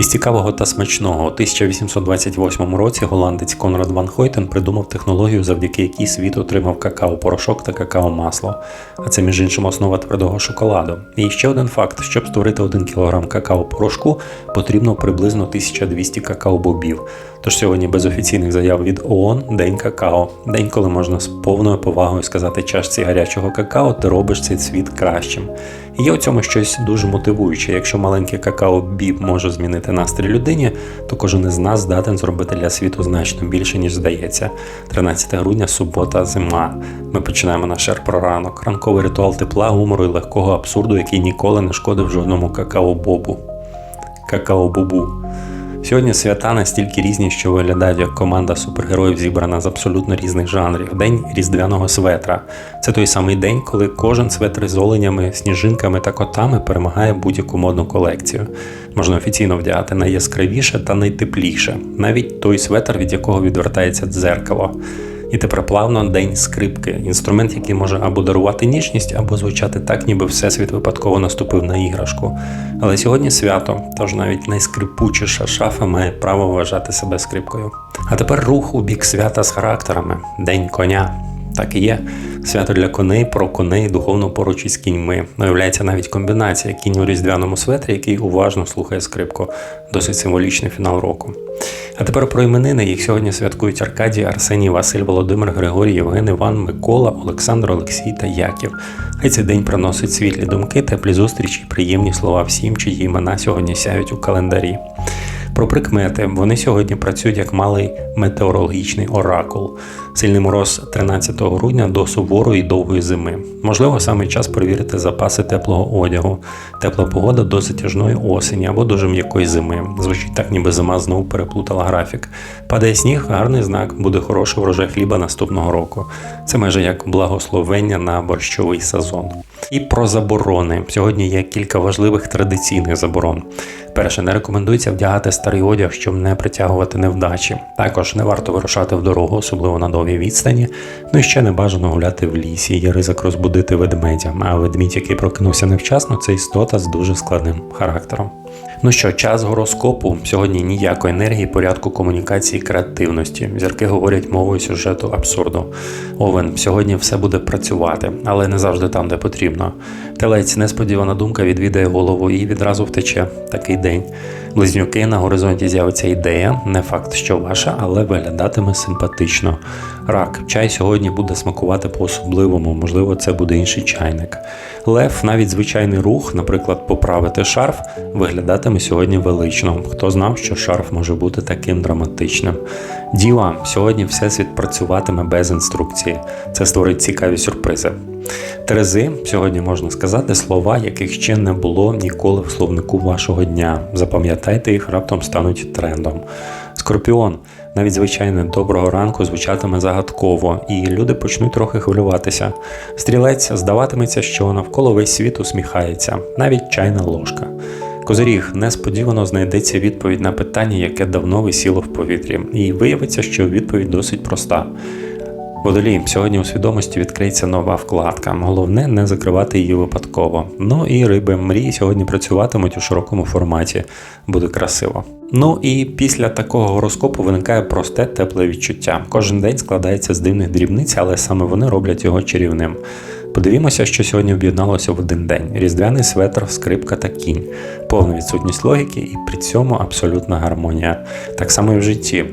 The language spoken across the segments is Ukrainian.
Із цікавого та смачного у 1828 році голландець Конрад Ван Хойтен придумав технологію, завдяки якій світ отримав какао-порошок та какао-масло. А це, між іншим, основа твердого шоколаду. І ще один факт: щоб створити 1 кг какао-порошку, потрібно приблизно 1200 какао-бобів. Тож сьогодні без офіційних заяв від ООН День какао. День, коли можна з повною повагою сказати чашці гарячого какао, ти робиш цей світ кращим. І є у цьому щось дуже мотивуюче. Якщо маленький какао-біб може змінити настрій людині, то кожен із нас здатен зробити для світу значно більше, ніж здається. 13 грудня, субота, зима. Ми починаємо наш про ранок. Ранковий ритуал тепла, гумору і легкого абсурду, який ніколи не шкодив жодному какао-бобу. Какао-бобу. Сьогодні свята настільки різні, що виглядають як команда супергероїв, зібрана з абсолютно різних жанрів. День різдвяного светра. Це той самий день, коли кожен светр з оленями, сніжинками та котами перемагає будь-яку модну колекцію. Можна офіційно вдягати найяскравіше та найтепліше, навіть той светр, від якого відвертається дзеркало. І тепер плавно день скрипки, інструмент, який може або дарувати ніжність, або звучати так, ніби всесвіт випадково наступив на іграшку. Але сьогодні свято, тож навіть найскрипучіша шафа має право вважати себе скрипкою. А тепер рух у бік свята з характерами День коня. Так і є. Свято для коней про коней духовно поруч із кіньми. Виявляється навіть комбінація кінь у різдвяному светрі, який уважно слухає скрипку. Досить символічний фінал року. А тепер про іменини. Їх сьогодні святкують Аркадій, Арсеній, Василь, Володимир, Григорій, Євген, Іван, Микола, Олександр, Олексій та Яків. Хай цей день приносить світлі думки, теплі зустрічі, приємні слова всім, чиї імена сьогодні сяють у календарі. Про прикмети вони сьогодні працюють як малий метеорологічний оракул. Сильний мороз 13 грудня до суворої довгої зими. Можливо, саме час перевірити запаси теплого одягу. Тепла погода до затяжної осені або дуже м'якої зими. Звучить так, ніби зима знову переплутала графік. Падає сніг, гарний знак, буде хороший врожай хліба наступного року. Це майже як благословення на борщовий сезон. І про заборони. Сьогодні є кілька важливих традиційних заборон. Перше, не рекомендується вдягати старий одяг, щоб не притягувати невдачі. Також не варто вирушати в дорогу, особливо на довгій відстані. Ну і ще не бажано гуляти в лісі, є ризик розбудити ведмедя. А ведмідь, який прокинувся невчасно, це істота з дуже складним характером. Ну що, час гороскопу. Сьогодні ніякої енергії, порядку комунікації, креативності. Зірки говорять мовою сюжету абсурду. Овен, сьогодні все буде працювати, але не завжди там, де потрібно. Телець, несподівана думка відвідає голову і відразу втече такий день. Близнюки на горизонті з'явиться ідея, не факт, що ваша, але виглядатиме симпатично. Рак, чай сьогодні буде смакувати по-особливому, можливо, це буде інший чайник. Лев, навіть звичайний рух, наприклад, поправити шарф, виглядатиме сьогодні велично. Хто знав, що шарф може бути таким драматичним. Діва, сьогодні всесвіт працюватиме без інструкції. Це створить цікаві сюрпризи. Терези, сьогодні можна сказати слова, яких ще не було ніколи в словнику вашого дня. Запам'ятайте їх, раптом стануть трендом. Скорпіон, навіть звичайне доброго ранку звучатиме загадково, і люди почнуть трохи хвилюватися. Стрілець здаватиметься, що навколо весь світ усміхається, навіть чайна ложка. Козиріг несподівано знайдеться відповідь на питання, яке давно висіло в повітрі, і виявиться, що відповідь досить проста. Водолій, сьогодні у свідомості відкриється нова вкладка. Головне не закривати її випадково. Ну і риби мрії сьогодні працюватимуть у широкому форматі. Буде красиво. Ну і після такого гороскопу виникає просте тепле відчуття. Кожен день складається з дивних дрібниць, але саме вони роблять його чарівним. Подивімося, що сьогодні об'єдналося в один день: різдвяний светр, скрипка та кінь, повна відсутність логіки і при цьому абсолютна гармонія. Так само і в житті.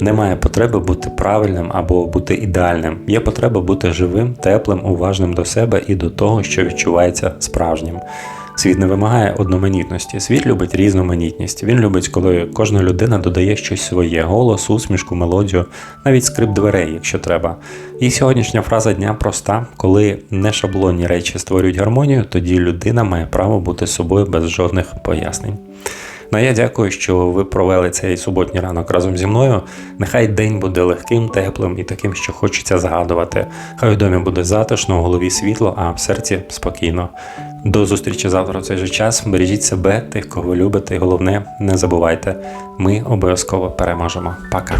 Немає потреби бути правильним або бути ідеальним. Є потреба бути живим, теплим, уважним до себе і до того, що відчувається справжнім. Світ не вимагає одноманітності. Світ любить різноманітність. Він любить, коли кожна людина додає щось своє: голос, усмішку, мелодію, навіть скрип дверей, якщо треба. І сьогоднішня фраза дня проста: коли не шаблонні речі створюють гармонію, тоді людина має право бути собою без жодних пояснень. Ну а я дякую, що ви провели цей суботній ранок разом зі мною. Нехай день буде легким, теплим і таким, що хочеться згадувати. Хай у домі буде затишно, у голові світло, а в серці спокійно. До зустрічі завтра в цей же час. Бережіть себе, тих, кого любите, і головне, не забувайте, ми обов'язково переможемо. Пока.